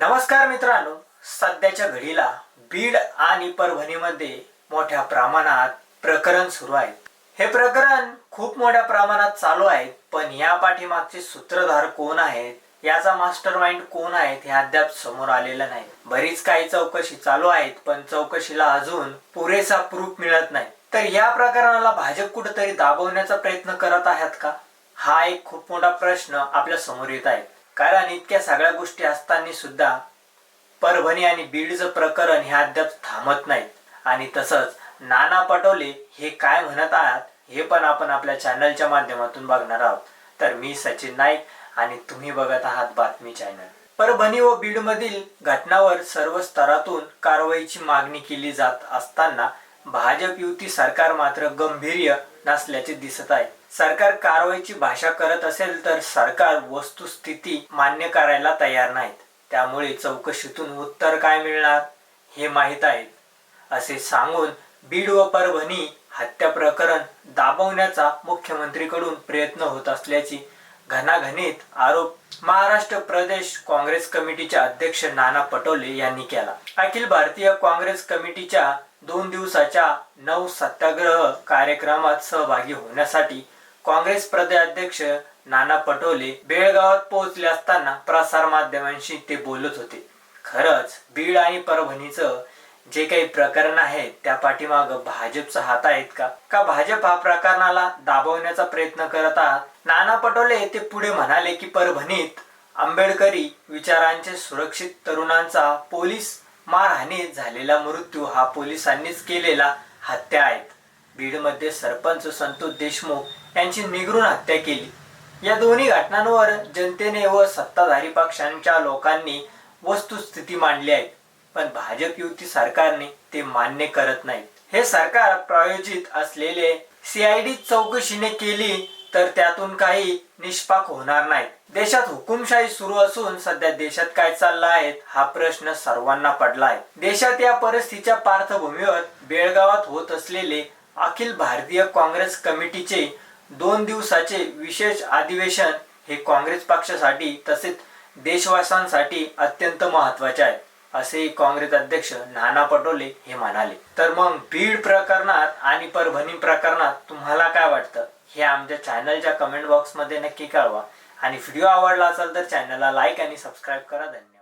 नमस्कार मित्रांनो सध्याच्या घडीला बीड आणि परभणीमध्ये मोठ्या प्रमाणात प्रकरण सुरू आहे. हे प्रकरण खूप मोठ्या प्रमाणात चालू आहे पण या पाठीमागचे सूत्रधार कोण आहेत याचा मास्टर माइंड कोण आहेत हे अद्याप समोर आलेलं नाही. बरीच काही चौकशी चालू आहेत पण चौकशीला अजून पुरेसा प्रूफ मिळत नाही. तर या प्रकरणाला भाजप कुठेतरी दाबवण्याचा प्रयत्न करत आहेत का? हा एक खूप मोठा प्रश्न आपल्यासमोर येत आहे. कारण इतक्या सगळ्या गोष्टी असताना सुद्धा परभणी आणि बीडचं प्रकरण हे अद्याप थांबत नाहीत. आणि तसंच नाना पटोले हे काय म्हणत आहात हे पण आपण आपल्या चॅनलच्या माध्यमातून बघणार आहोत. तर मी सचिन नाईक आणि तुम्ही बघत आहात बातमी चॅनल परभणी व बीड मधील घटनावर सर्व स्तरातून कारवाईची मागणी केली जात असताना भाजप युती सरकार मात्र गंभीर्य नसल्याचे दिसत आहे. सरकार कारवाईची भाषा करत असेल तर सरकार वस्तुस्थिती मान्य करायला तयार नाहीत. त्यामुळे चौकशीतून उत्तर काय मिळणार हे माहीत आहे. असे सांगून बीड व परभणी हत्या प्रकरण दाबवण्याचा मुख्यमंत्रीकडून प्रयत्न होत असल्याची घणाघणीत आरोप महाराष्ट्र प्रदेश काँग्रेस कमिटीचे अध्यक्ष नाना पटोले यांनी केला. अखिल भारतीय काँग्रेस कमिटीच्या दोन दिवसाच्या नऊ सत्याग्रह कार्यक्रमात सहभागी होण्यासाठी काँग्रेस प्रदेशाध्यक्ष नाना पटोले बेळगावात पोहोचले असताना प्रसार माध्यमांशी ते बोलत होते. खरंच बीड आणि परभणीचं जे काही प्रकरण आहे त्या पाठीमाग भाजपचा हात आहेत का? का भाजप हा प्रकरणाला दाबवण्याचा प्रयत्न करत आहात? नाना पटोले ते पुढे म्हणाले की परभणीत आंबेडकरी विचारांचे सुरक्षित तरुणांचा पोलीस मारहाणीत झालेला मृत्यू हा पोलिसांनीच केलेला हत्या आहेत. बीडमध्ये सरपंच संतोष देशमुख यांची निगरून हत्या केली. या दोन्ही घटनांवर जनतेने व सत्ताधारी पक्षांच्या लोकांनी वस्तुस्थिती मांडली आहे. पण भाजप युती सरकारने ते मान्य करत नाही. हे सरकार प्रायोजित असलेले सीआयडी चौकशीने केली तर त्यातून काही निष्पाक होणार नाही. देशात हुकुमशाही सुरू असून सध्या देशात काय चाललं आहे हा प्रश्न सर्वांना पडला आहे देशात या परिस्थितीच्या पार्श्वभूमीवर बेळगावात होत असलेले अखिल भारतीय काँग्रेस कमिटीचे दोन दिवसाचे विशेष अधिवेशन हे काँग्रेस पक्षासाठी तसेच देशवासांसाठी अत्यंत महत्त्वाचे आहे. असेही काँग्रेस अध्यक्ष नाना पटोले हे म्हणाले. तर मग बीड प्रकरणात आणि परभणी प्रकरणात तुम्हाला काय वाटतं? हे आमच्या चॅनलच्या कमेंट बॉक्समध्ये नक्की कळवा. आणि व्हिडिओ आवडला असेल तर चॅनलला लाईक आणि सबस्क्राईब करा. धन्यवाद.